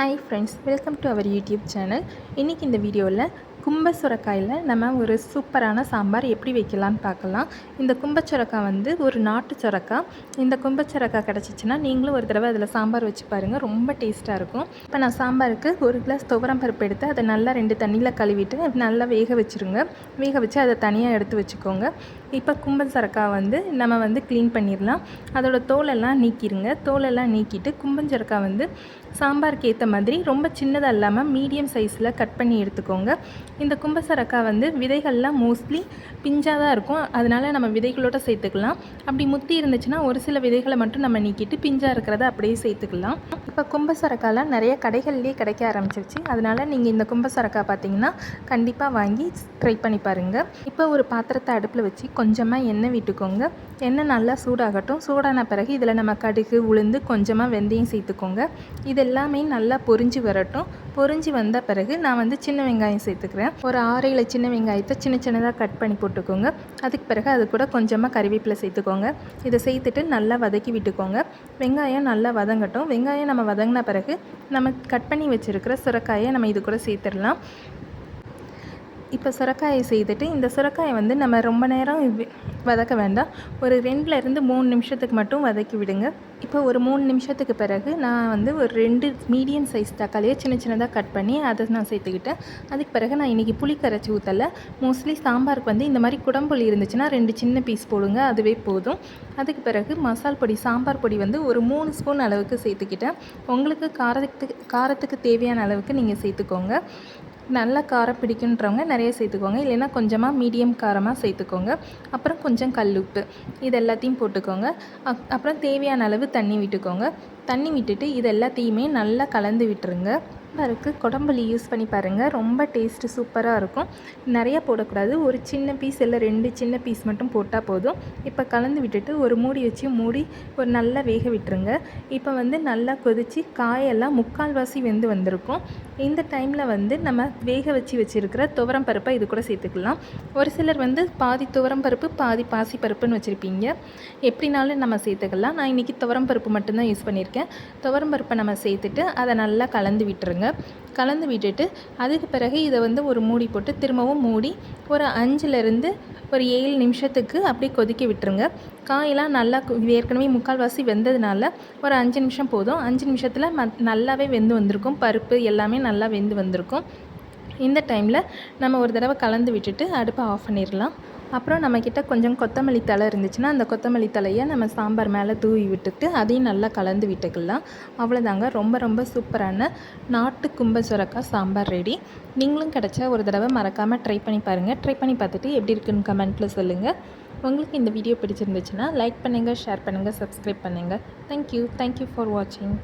Hi friends welcome to our YouTube channel இன்றைக்கி இந்த வீடியோவில் கும்ப சுரக்காயில் நம்ம ஒரு சூப்பரான சாம்பார் எப்படி வைக்கலான்னு பார்க்கலாம். இந்த கும்ப சுரக்காய் வந்து ஒரு நாட்டு சுரக்காய். இந்த கும்ப சுரக்காய் கிடச்சிச்சின்னா நீங்களும் ஒரு தடவை அதில் சாம்பார் வச்சு பாருங்கள் ரொம்ப டேஸ்ட்டாக இருக்கும். இப்போ நான் சாம்பாருக்கு ஒரு கிளாஸ் துவரம் பருப்பு எடுத்து அதை நல்லா ரெண்டு தண்ணியில் கழுவிட்டு நல்லா வேக வச்சுருங்க. வேக வச்சு அதை தனியாக எடுத்து வச்சுக்கோங்க. இப்போ கும்ப சுரக்காய் வந்து நம்ம வந்து க்ளீன் பண்ணிடலாம். அதோட தோலெல்லாம் நீக்கிடுங்க தோலெல்லாம் நீக்கிட்டு கும்பஞ்சரக்காய் வந்து சாம்பாருக்கு ஏற்ற மாதிரி ரொம்ப சின்னதாக இல்லாமல் மீடியம் சைஸில் கட் பண்ணி எடுத்துக்கோங்க. இந்த கும்பசரக்காய் வந்து விதைகள்லாம் மோஸ்ட்லி பிஞ்சாக தான் இருக்கும். அதனால் நம்ம விதைகளோட சேர்த்துக்கலாம். அப்படி முத்தி இருந்துச்சுன்னா ஒரு சில விதைகளை மட்டும் நம்ம நீக்கிட்டு பிஞ்சாக இருக்கிறத அப்படியே சேர்த்துக்கலாம். இப்போ கும்பசரக்காய்லாம் நிறைய கடைகள்லேயே கிடைக்க ஆரம்பிச்சிருச்சு. அதனால் நீங்கள் இந்த கும்பசரக்காய் பார்த்தீங்கன்னா கண்டிப்பாக வாங்கி ட்ரை பண்ணி பாருங்கள் இப்போ ஒரு பாத்திரத்தை அடுப்பில் வச்சு கொஞ்சமாக எண்ணெய் விட்டுக்கோங்க. எண்ணெய் நல்லா சூடாகட்டும். சூடான பிறகு இதில் நம்ம கடுகு உளுந்து கொஞ்சமாக வெந்தயம் சேர்த்துக்கோங்க. இது எல்லாமே நல்லா பொரிஞ்சு வரட்டும். பொரிஞ்சு வந்த பிறகு நான் வந்து சின்ன வெங்காயம் சேர்த்துக்கிறேன். ஒரு ஆறு ஏழு சின்ன வெங்காயத்தை சின்ன சின்னதாக கட் பண்ணி போட்டுக்கோங்க. அதுக்கு பிறகு அது கூட கொஞ்சமாக கறிவேப்பிலை சேர்த்துக்கோங்க. இதை சேர்த்துட்டு நல்லா வதக்கி விட்டுக்கோங்க. வெங்காயம் நல்லா வதங்கட்டும். வெங்காயம் நம்ம வதங்கின பிறகு நம்ம கட் பண்ணி வச்சுருக்கிற சுரக்காயை நம்ம இது கூட சேர்த்துடலாம். இப்போ சுரக்காயை செய்துட்டு இந்த சுரக்காயை வந்து நம்ம ரொம்ப நேரம் வதக்க வேண்டாம். ஒரு ரெண்டுலேருந்து மூணு நிமிஷத்துக்கு மட்டும் வதக்கி விடுங்க. இப்போ ஒரு மூணு நிமிஷத்துக்கு பிறகு நான் வந்து ஒரு ரெண்டு மீடியம் சைஸ் தக்காளியை சின்ன சின்னதாக கட் பண்ணி அதை நான் சேர்த்துக்கிட்டேன். அதுக்கு பிறகு நான் இன்றைக்கி புளி கரைச்சி ஊற்றலை மோஸ்ட்லி சாம்பாருக்கு வந்து இந்த மாதிரி குடம்புளி இருந்துச்சுன்னா ரெண்டு சின்ன பீஸ் போடுங்க அதுவே போதும். அதுக்கு பிறகு மசால் பொடி சாம்பார் பொடி வந்து ஒரு மூணு ஸ்பூன் அளவுக்கு சேர்த்துக்கிட்டேன். உங்களுக்கு காரத்துக்கு காரத்துக்கு தேவையான அளவுக்கு நீங்கள் சேர்த்துக்கோங்க. நல்லா காரம் பிடிக்குன்றவங்க நிறைய சேர்த்துக்கோங்க. இல்லைன்னா கொஞ்சமாக மீடியம் காரமாக சேர்த்துக்கோங்க. அப்புறம் கொஞ்சம் கல் உப்பு. இது எல்லாத்தையும் போட்டுக்கோங்க. அப்புறம் தேவையான அளவு தண்ணி விட்டுக்கோங்க. தண்ணி விட்டுட்டு இது எல்லாத்தையுமே நல்லா கலந்து விட்டுருங்க. சாம்பாருக்கு கொடம்புளி யூஸ் பண்ணி பாருங்கள் ரொம்ப டேஸ்ட்டு சூப்பராக இருக்கும். நிறையா போடக்கூடாது. ஒரு சின்ன பீஸ் இல்லை ரெண்டு சின்ன பீஸ் மட்டும் போட்டால் போதும். இப்போ கலந்து விட்டுட்டு ஒரு மூடி வச்சு மூடி ஒரு நல்லா வேக விட்டுருங்க. இப்போ வந்து நல்லா கொதித்து காயெல்லாம் முக்கால்வாசி வெந்து வந்திருக்கும். இந்த டைமில் வந்து நம்ம வேக வச்சு வச்சுருக்கிற துவரம் பருப்பை இது கூட சேர்த்துக்கலாம். ஒரு சிலர் வந்து பாதி துவரம் பருப்பு பாதி பாசி பருப்புன்னு வச்சுருப்பீங்க. எப்படினாலும் நம்ம சேர்த்துக்கலாம். நான் இன்றைக்கி துவரம் பருப்பு மட்டும்தான் யூஸ் பண்ணியிருக்கேன். துவரம் பருப்பை நம்ம சேர்த்துட்டு அதை நல்லா கலந்து விட்டுருங்க. விட்டுருங்க கலந்து விட்டுட்டு அதுக்கு பிறகு இதை வந்து ஒரு மூடி போட்டு திரும்பவும் மூடி ஒரு அஞ்சுலேருந்து ஒரு ஏழு நிமிஷத்துக்கு அப்படியே கொதிக்க விட்டுருங்க. காயெல்லாம் நல்லா ஏற்கனவே முக்கால்வாசி வெந்ததுனால ஒரு அஞ்சு நிமிஷம் போதும். அஞ்சு நிமிஷத்தில் ம நல்லாவே வெந்து வந்திருக்கும். பருப்பு எல்லாமே நல்லா வெந்து வந்திருக்கும். இந்த டைமில் நம்ம ஒரு தடவை கலந்து விட்டுட்டு அடுப்பை ஆஃப் பண்ணிடலாம். அப்புறம் நம்மக்கிட்ட கொஞ்சம் கொத்தமல்லி தலை இருந்துச்சுன்னா அந்த கொத்தமல்லி தலையை நம்ம சாம்பார் மேலே தூவி விட்டுட்டு அதையும் நல்லா கலந்து விட்டுக்கலாம். அவ்வளோதாங்க ரொம்ப ரொம்ப சூப்பரான நாட்டு கும்ப சுரக்காய் சாம்பார் ரெடி. நீங்களும் கிடச்சா ஒரு தடவை மறக்காமல் ட்ரை பண்ணி பாருங்கள் ட்ரை பண்ணி பார்த்துட்டு எப்படி இருக்குன்னு கமெண்ட்டில் சொல்லுங்கள் உங்களுக்கு இந்த வீடியோ பிடிச்சிருந்துச்சுன்னா லைக் பண்ணுங்கள் ஷேர் பண்ணுங்கள் சப்ஸ்கிரைப் பண்ணுங்கள் தேங்க்யூ தேங்க்யூ ஃபார் வாட்சிங்